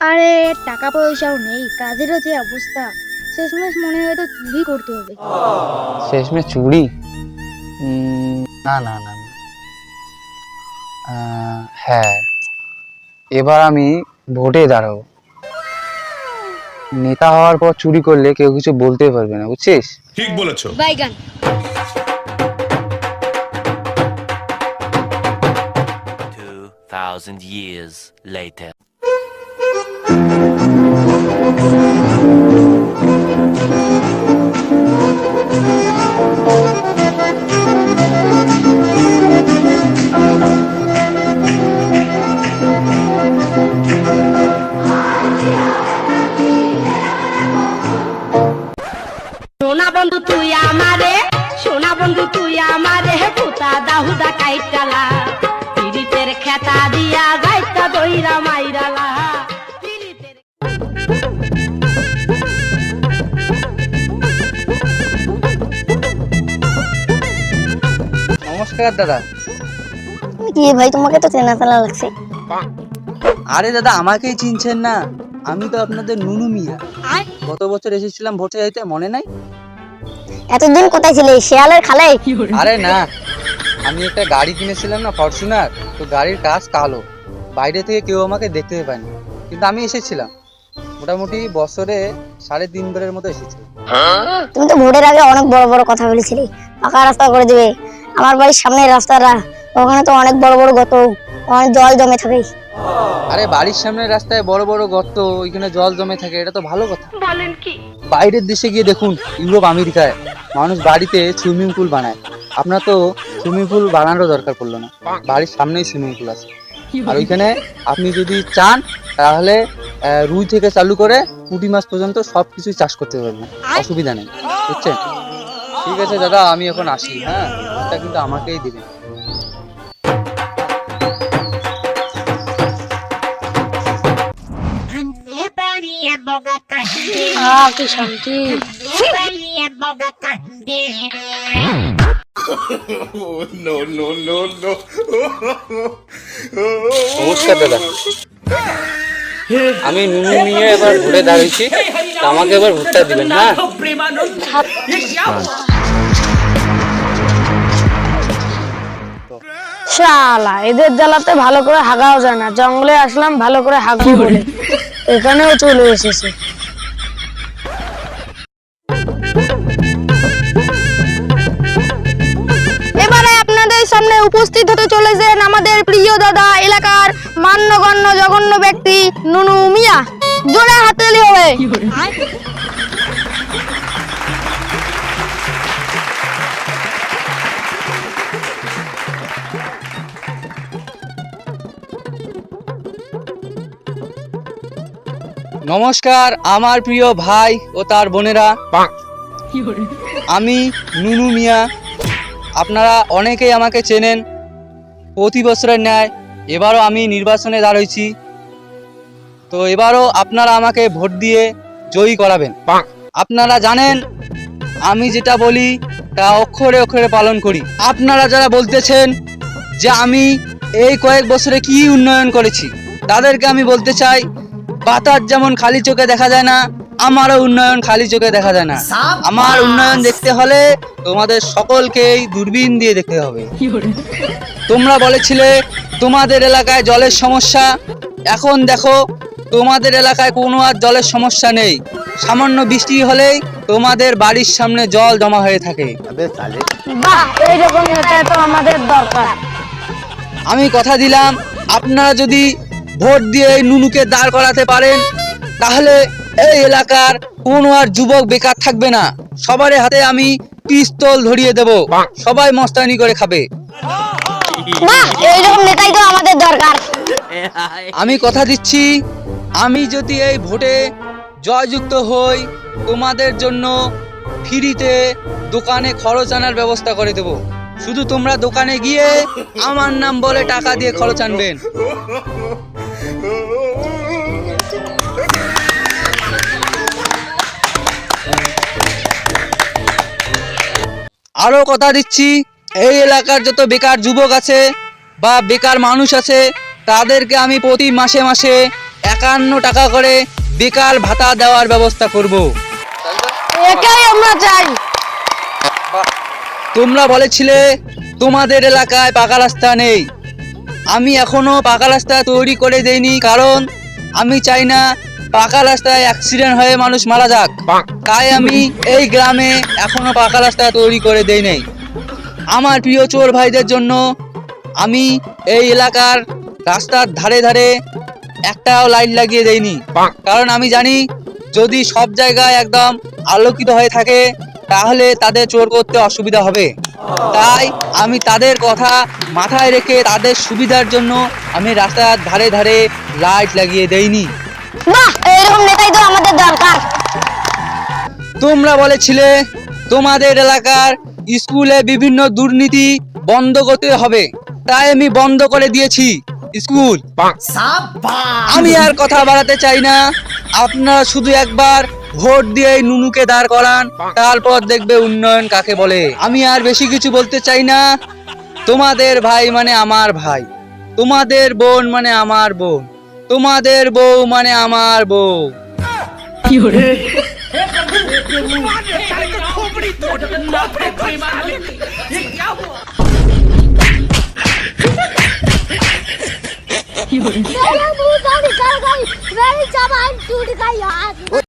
আরে টাকা পয়সাও নেই কাজেরও যে অবস্থা। শেষমেশ মনে হয় তো চুরি করতে হবে। শেষমেশ চুরি? উম, না না না না। হ্যাঁ। এবার আমি ভোটে দাঁড়াবো। নেতা হওয়ার পর চুরি করলে কেউ কিছু বলতেই পারবে না বুঝছিস? ঠিক বলেছ। বাইগান। thousand years later. বন্ধু তুই আমারে সোনা বন্ধু তুই আমারে পুতা দাহুদা কাইটালা পিরিতের খেতা দিয়া গাইতা দইরা মাইরালা। নমস্কার দাদা। কি ভাই তোমাকে তো চেনা চেনা লাগছে। আরে দাদা আমাকেই চিনছেন না। আমি তো আপনাদের নুনু মিয়া। গত বছর এসেছিলাম ভোটে যাইতে মনে নাই? এতদিন কোথায় ছিলে? শিয়ালের খালে আরে না আমি একটা গাড়ি কিনেছিলাম না ফরচুনার। তো গাড়ির কাজ কালো। বাইরে থেকে কেউ আমাকে দেখতে পায়নি। কিন্তু আমি এসেছিলাম। মোটামুটি বছরে সাড়ে তিন বারের মতো এসেছি। তুমি তো ভোটের আগে অনেক বড় বড় কথা বলেছিলে। পাকা রাস্তা করে দিবে। আমার বাড়ির সামনের রাস্তাটা ওখানে তো অনেক বড় বড় গত অনেক জল জমে থাকে। আরে বাড়ির সামনের রাস্তায় বড় বড় গর্ত ওইখানে জল জমে থাকে এটা তো ভালো কথা। বলেন কি? বাইরের দেশে গিয়ে দেখুন ইউরোপ আমেরিকায় মানুষ বাড়িতে সুইমিং পুল বানায়। আপনার তো সুইমিং পুল বানানোর দরকার পড়ল না। বাড়ির সামনেই সুইমিং পুল আছে। আর ওইখানে আপনি যদি চান তাহলে রুই থেকে চালু করে পুঁটি মাছ পর্যন্ত সব কিছুই চাষ করতে পারবেন। অসুবিধা নেই। বুঝছেন? ঠিক আছে দাদা আমি এখন আসি হ্যাঁ? কিন্তু আমাকেই দিবেন। আহ কি শান্তি। নমস্কার দাদা। আমি নুনু নিয়ে এবার ভোটে দাঁড়িয়েছি। আমাকে এবার ভোটটা দিবেন হ্যাঁ শালা এদের জ্বালাতে ভালো করে হাগাও যায় না। জঙ্গলে আসলাম ভালো করে হাগবো বলে। এখানেও চলে এসেছে। সামনে উপস্থিত হতে চলেছেন আমাদের প্রিয় দাদা এলাকার মান্যগণ্য জঘন্য ব্যক্তি নুনু মিয়া। জোরে হাততালি হবে। নমস্কার আমার প্রিয় ভাই ও তার বোনেরা। আমি নুনু মিয়া আপনারা অনেকেই আমাকে চেনেন। প্রতি বছরের ন্যায় এবারও আমি নির্বাচনে দাঁড়িয়েছি তো এবারও আপনারা আমাকে ভোট দিয়ে জয়ী করাবেন। আপনারা জানেন আমি যেটা বলি তা অক্ষরে অক্ষরে পালন করি। আপনারা যারা বলতেছেন যে আমি এই কয়েক বছরে কি উন্নয়ন করেছি তাদেরকে আমি বলতে চাই বাতাস যেমন খালি চোখে দেখা যায় না আমারও উন্নয়ন খালি চোখে দেখা যায় না। আমার উন্নয়ন দেখতে হলে তোমাদের সকলকেই দূরবীন দিয়ে দেখতে হবে। তোমরা বলেছিলে তোমাদের এলাকায় জলের সমস্যা। এখন দেখো তোমাদের এলাকায় কোনো আর জলের সমস্যা নেই। সামান্য বৃষ্টি হলেই তোমাদের বাড়ির সামনে জল জমা হয়ে থাকে। বাহ এইরকম নেতা তো আমাদের দরকার। আমি কথা দিলাম আপনারা যদি ভোট দিয়ে এই নুনুকে দাঁড় করাতে পারেন তাহলে এই এলাকার কোনো আর যুবক বেকার থাকবে না। সবার হাতে আমি পিস্তল ধরিয়ে দেব। সবাই মস্তানি করে খাবে। আমাদের দরকার। আমি কথা দিচ্ছি আমি যদি এই ভোটে জয়যুক্ত হই তোমাদের জন্য ফ্রিতে দোকানে খরচ আনার ব্যবস্থা করে দেব। শুধু তোমরা দোকানে গিয়ে আমার নাম বলে টাকা দিয়ে খরচ আনবেন। আরও কথা দিচ্ছি। এই এলাকার যত বেকার যুবক আছে বা বেকার মানুষ আছে তাদেরকে আমি প্রতি মাসে মাসে একান্ন টাকা করে বেকার ভাতা দেওয়ার ব্যবস্থা করব। এটাই আমরা চাই। তোমরা বলেছিলে তোমাদের এলাকায় পাকা রাস্তা নেই। আমি এখনও পাকা রাস্তা তৈরি করে দেইনি কারণ আমি চাই না পাকা রাস্তায় অ্যাক্সিডেন্ট হয়ে মানুষ মারা যাক। তাই আমি এই গ্রামে এখনও পাকা রাস্তা তৈরি করে দেই নাই। আমার প্রিয় চোর ভাইদের জন্য আমি এই এলাকার রাস্তার ধারে ধারে একটাও লাইট লাগিয়ে দেইনি। কারণ আমি জানি যদি সব জায়গায় একদম আলোকিত হয়ে থাকে তাহলে তাদের চোর করতে অসুবিধা হবে। তাই আমি তাদের কথা মাথায় রেখে তাদের সুবিধার জন্য আমি রাস্তার ধারে ধারে লাইট লাগিয়ে দেইনি। বাহ এরকম নেতাই তো আমাদের দরকার। তোমরা বলেছিলে তোমাদের এলাকার স্কুলে বিভিন্ন দুর্নীতি বন্ধ করতে হবে। তাই আমি বন্ধ করে দিয়েছি স্কুল। আমি আর কথা বাড়াতে চাই না। আপনারা শুধু একবার ভোট দিয়ে নুনুকে দাঁড় করান তারপর দেখবে উন্নয়ন কাকে বলে। আমি আর বেশি কিছু বলতে চাই না। তোমাদের ভাই মানে আমার ভাই। তোমাদের বোন মানে আমার বোন। তোমাদের বউ মানে আমার বউ। Very